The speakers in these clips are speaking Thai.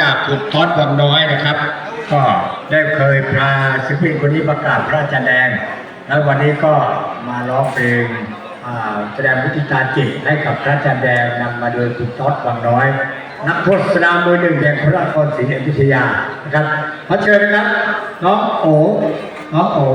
จากขุดทอดวังน้อยนะครับ ก็ได้เคยพาศิลปินคนนี้ประกาศพระราชแดง แล้ววันนี้ก็มาร้องเพลงแสดงวิธีการจิตให้กับพระราชแดงนำมาโดยขุดทอดวังน้อย นักโทษสนามมือหนึ่งแห่งพระนครศรีอยุธยานะครับขอเชิญนะครับน้องโอ๋น้องโอ๋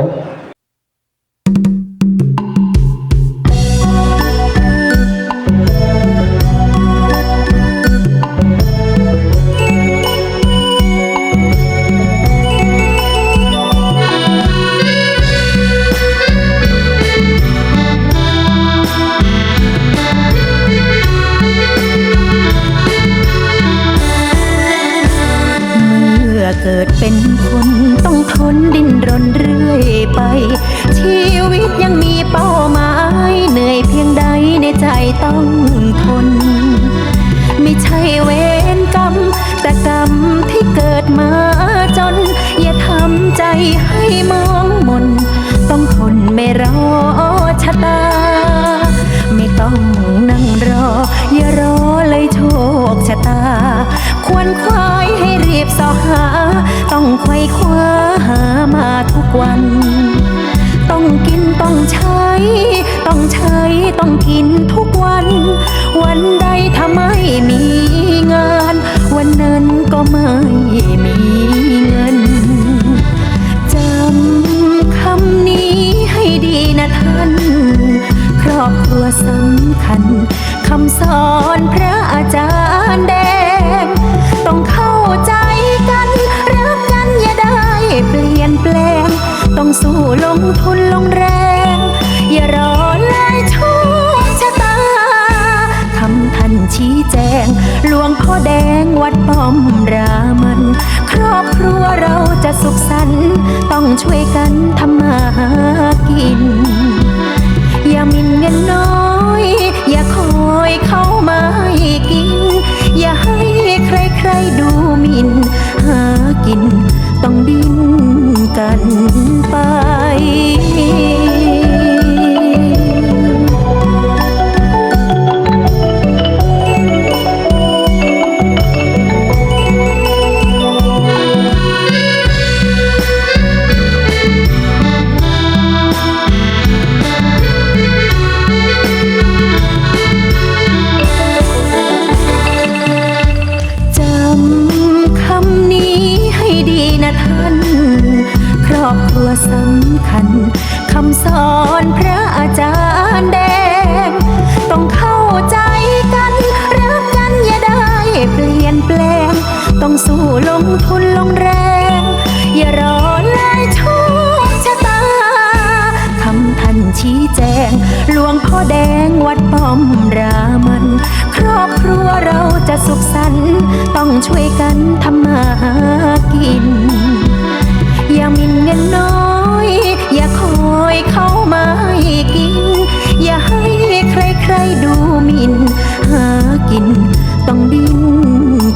เป็นคนต้องทนดิ้นรนเรื่อยไป ชีวิตยังมีเป้าหมาย เหนื่อยเพียงใดในใจต้องทน ไม่ใช่เวรกรรม แต่กรรมที่เกิดมาจน อย่าทำใจให้มองมน ต้องทนไม่รอชะตา ไม่ต้องนั่งรออย่ารอ ต้องกินทุกวัน วันใดถ้าไม่มีงาน วันนั้นก็ไม่มีเงินจำคำนี้ให้ดีนะท่าน ครอบครัวสำคัญคำสอนพระอาจารย์แดง ต้องเข้าใจกันรักกันอย่าได้เปลี่ยนแปลง ต้องสู้ลงทุนลงแรง ป้อมรามัน ครอบครัวเราจะสุขสันต์ต้องช่วยกันทำมาหากิน อย่ามินเงินน้อย อย่าคอยเข้ามาให้กิน อย่าให้ใครๆดูหมิน หากิน ต้องดิ้นกันไป นะท่าน ครอบครัวสำคัญคำสอนพระอาจารย์แดง ต้องเข้าใจกัน รักกันอย่าได้เปลี่ยนแปลง ต้องสู้ลงทุนลงแรง อย่ารอเลยโชคชะตาคำท่านชี้แจง หลวงพ่อแดงวัดป้อมรามัน ครอบครัวเราจะสุขสันต์ต้องช่วยกันทำมาหา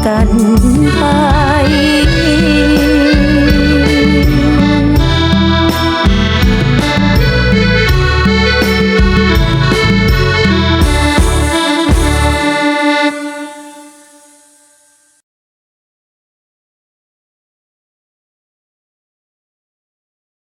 กันไป